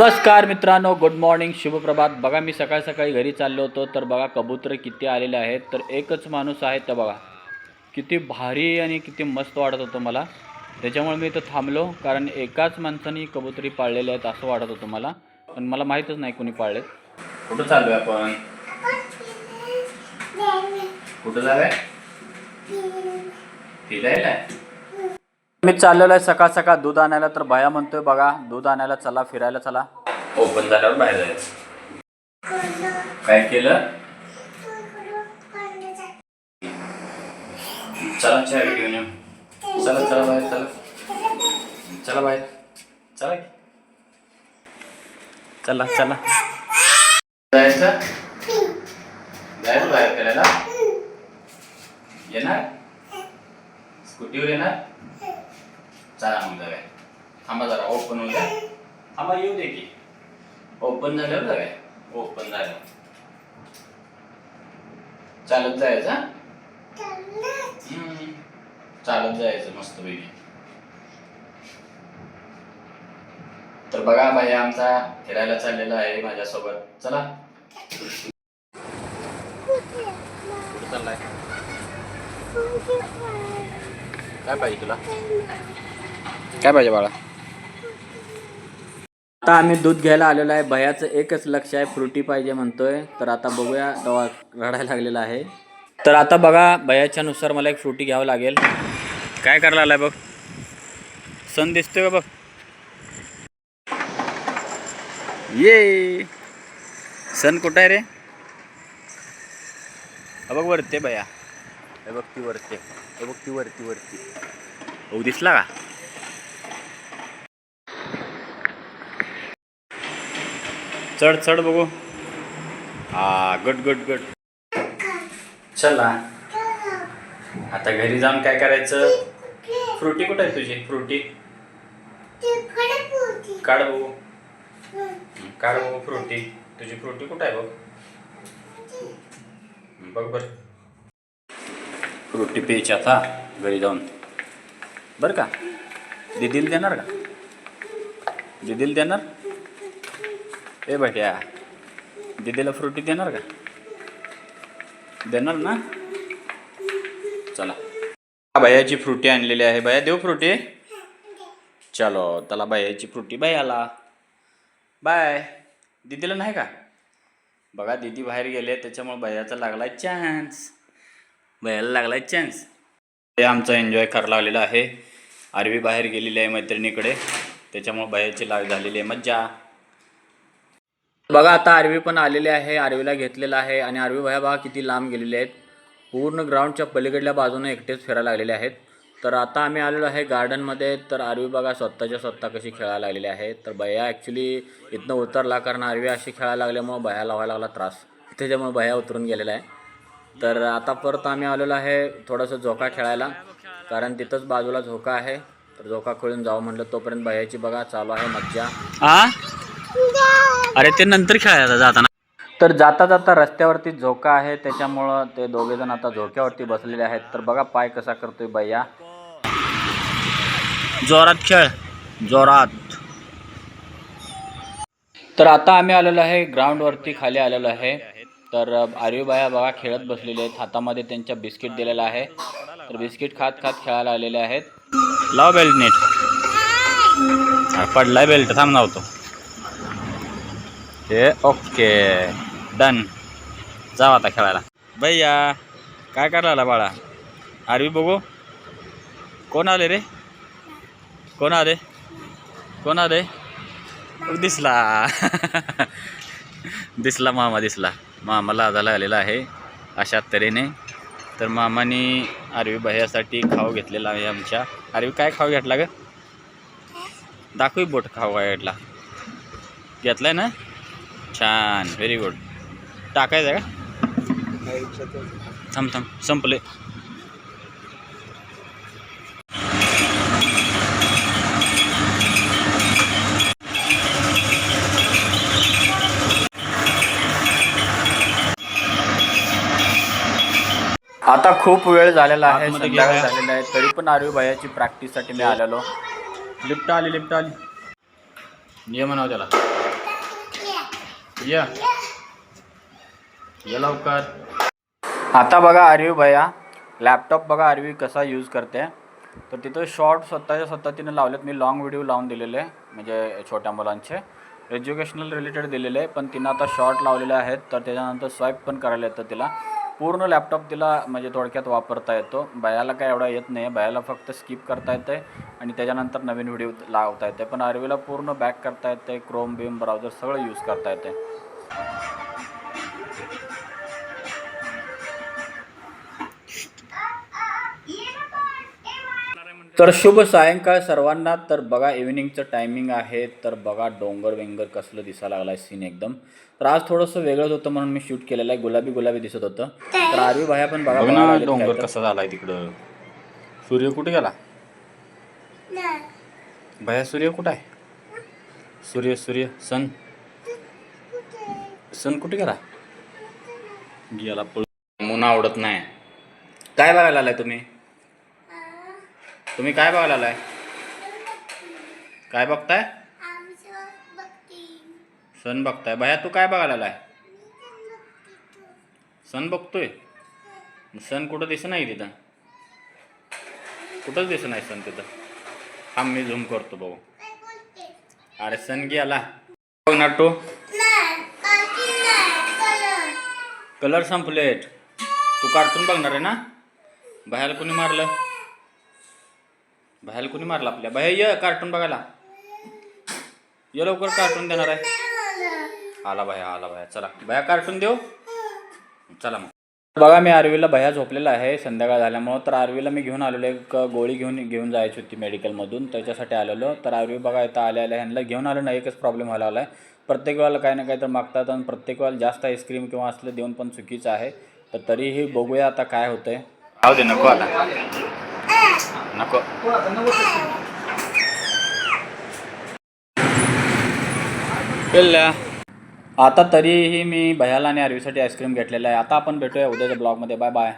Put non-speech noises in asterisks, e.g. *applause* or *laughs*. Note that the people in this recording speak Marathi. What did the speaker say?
नमस्कार मित्रांनो गुड मॉर्निंग शुभप्रभात. बघा मी सकाळ सकाळी घरी चाललो होतो तर बघा कबूतर किती आलेले आहेत. तर एकच माणूस आहे तर बघा किती भारी आणि किती मस्त वाटत होतं मला. त्याच्यामुळे मी इथं थांबलो कारण एकाच माणसाने कबुतरी पाळलेले आहेत असं वाटत होतं मला. पण मला माहीतच नाही कोणी पाळलेत. कुठं चाललोय आपण? कुठं जाऊया? फिरायला? मी चाललेलो आहे सकाळ सकाळ दूध आणायला तर भया म्हणतोय बघा. दूध आणायला चला फिरायला चला. ओपन झाल्यावर बाहेर जायचं. काय केलं? चला चहा घेऊन येऊ. चला चला बाहेर चला. चला बाहेर. चला चला चला. जायचं? जायचं बाहेर फिरायला? येणार? स्कूटीवर येणार? चला मग जाऊया थांबा जरा ओपन होऊ द्या. थांबा येऊ दे की. ओपन झाल्यावर जाऊया ओपन झाल्यावर चालत जायचं हा? हम्म. चालत जायचं मस्त पैकी तर बघा भाई आमचा फिरायला चाललेला आहे माझ्यासोबत. चला. चाललाय? काय पाहिजे तुला? काय पाहिजे बाळा? आता आम्ही दूध घ्यायला आलेलो आहे. भयाचं एकच लक्ष आहे फ्रुटी पाहिजे म्हणतोय. तर आता बघूया दवा रडायला लागलेला आहे. तर आता बघा भयाच्या नुसार मला एक फ्रुटी घ्यावं लागेल. काय करायला आलाय बघ? सण दिसतोय का बघ. ये! सण कुठं आहे रे? बघ वरते भया. हे बघ ती वरते हे बघ ती वरती वरती. हो दिसला का? चढ चढ बघू. हा गुड गुड गुड चला. आता घरी जाऊन काय करायचं? फ्रुटी कुठं आहे तुझी? फ्रुटी. काढ बघू. काढ बघू फ्रुटी. तुझी फ्रुटी कुठं आहे बघ? बघ बर. फ्रुटी प्यायची आता घरी जाऊन. बरं का? दिदीला देणार का? दिदीला देणार? ए भट्या दिदीला फ्रुटी देणार का? देणार ना? चला. भयाची फ्रुटी आणलेली आहे. भया देऊ फ्रुटी चलो त्याला भयाची फ्रुटी भयाला बाय. दिदीला नाही का? बघा दिदी बाहेर गेले त्याच्यामुळे भयाचा लागलाय चान्स भयाला लागलाय चान्स ते आमचा एन्जॉय करायला लागलेला आहे. आरवी बाहेर गेलेली आहे मैत्रिणीकडे. त्याच्यामुळे भयाची लाग झालेली आहे मज्जा. बघा आता आरवी पण आलेले आहे आरवीला घेतलेला आहे आणि आरवी भया बघा किती लांब गेलेले आहेत. पूर्ण ग्राउंडच्या पलीकडल्या बाजूने एकटेच फिरायला लागलेले आहेत. तर आता आम्ही आलेलो आहे गार्डनमध्ये तर आरवी बघा स्वतःच्या स्वतः कशी खेळायला लागलेली आहे. तर भया ॲक्च्युली इथनं उतरला कारण आरवी अशी खेळायला लागल्यामुळं भया लावायला लागला त्रास. त्याच्यामुळे भया उतरून गेलेला आहे. तर आता परत आम्ही आलेलो आहे थोडंसं झोका खेळायला कारण तिथंच बाजूला झोका आहे. तर झोका खेळून जाऊ म्हटलं तोपर्यंत भयाची बघा चालू आहे मज्जा. आ? अरे ते नंतर खेळायला जाताना. तर जाता जाता रस्त्यावरती झोका आहे त्याच्यामुळं ते दोघे जण आता झोक्यावरती बसलेले आहेत. तर बघा पाय कसा करतोय भैया. जोरात खेळ. जोरात. तर आता आम्ही आलेलो आहे ग्राउंडवरती खाली आलेलो आहे. तर आरवी बाया बघा खेळत बसलेले आहेत. हातामध्ये त्यांच्या बिस्किट दिलेलं आहे. तर बिस्किट खात खात खेळायला आलेले आहेत. लाव बेल्ट नीट. पडलाय बेल्ट थांब नव्हतो हे ओके. डन जाऊ आता खेळायला. भैया काय करायला बाळा? आरवी बघू? कोण आले रे? कोण आले? कोण आले? दिसला. *laughs* दिसला मामा दिसला. मामाला आजाला आलेला आहे अशा तऱ्हेने. तर मामाने आरवी भैयासाठी खाऊ घेतलेला आहे आमच्या. आरवी काय खाऊ घेतला ग? दाखवी बोट खाऊ घेतला घेतलाय ना? छान व्हेरी गुड टाकायचं का? थांब थांब संपले. आता खूप वेळ झालेला आहे संध्याकाळ. झालेला आहे तरी पण आरवी भैयाची प्रॅक्टिससाठी मी आलेलो. लिफ्ट आली लिफ्ट आली. ये म्हणावं त्याला. या. या लवकर. आता बघा आरवी भैया लॅपटॉप बघा आरवी कसा यूज करते. तर तिथं शॉर्ट स्वतःच्या स्वतः तिने लावलेत. मी लाँग व्हिडिओ लावून दिलेले म्हणजे छोट्या मुलांचे. एज्युकेशनल रिलेटेड दिलेले आहे पण तिनं आता शॉर्ट लावलेले आहेत. तर त्याच्यानंतर स्वाईप पण करायला येतं तिला. पूर्ण लॅपटॉप तिला म्हणजे थोडक्यात वापरता येतो. बायाला काय एवढा येत नाही बायाला फक्त स्किप करता येते आणि त्याच्यानंतर नवीन व्हिडिओ लावता येते. पण आरवीला पूर्ण बॅक करता येते क्रोम बीम ब्राउझर सगळं यूज करता येते. तर शुभ सायंकाळ सर्वांना. तर बघा इव्हिनिंगचं टायमिंग आहे. तर बघा डोंगर वेंगर कसलं दिसायला लागलाय सीन एकदम. तर आज थोडंसं वेगळंच होतं म्हणून मी शूट केलेलं आहे. गुलाबी गुलाबी दिसत होतं. तर आरवी भाया पण बघा डोंगर. कसा झालाय तिकडं. सूर्य कुठे गेला? भया सूर्य कुठं आहे? सूर्य सूर्य सन? सन कुठे गेला? गेला पळ मुना आवडत नाही. काय बघायला आलाय तुम्ही? तुम्ही काय बघायला आलाय? काय बघताय? सन बघताय. भया तू काय बघायला आलाय? सन बघतोय. सन कुठं दिसत नाही तिथं? कुठंच दिसत नाही सन तिथं? हा मी झूम करतो भाऊ अरे सन गेला बघ नाटू कलर संपलेट तू कार्टून बघणार आहे ना? बाहेर कोणी मारलं? बाहेर कोणी मारलं आपल्या? बाहेर ये कार्टून बघायला. ये लवकर कार्टून देणार आहे. आला बाया आला बाया. चला. बाया कार्टून देऊ? चला मग. बघा मी आरवीला भया झोपलेला आहे. संध्याकाळ झाल्यामुळं तर आरवीला मी घेऊन आलेलो एक गोळी घेऊन घेऊन जायची होती मेडिकलमधून त्याच्यासाठी आलेलो. तर आरवी बघा इथं आल्या आल्या ह्यांना घेऊन आलो ना एकच प्रॉब्लेम व्हायला आला आहे प्रत्येक वेळेला काही ना काही तर मागतात आणि प्रत्येक वेळेला जास्त आईस्क्रीम किंवा असलं देऊन पण चुकीचं आहे. तर तरीही बघूया आता काय होतंय. राहू दे नको आता. नको. पिल्ल्या. आता तरीही मी भयाला आणि आरवीसाठी आईस्क्रीम घेतलेलं आहे. आता आपण भेटूया उद्याच्या ब्लॉगमध्ये बाय बाय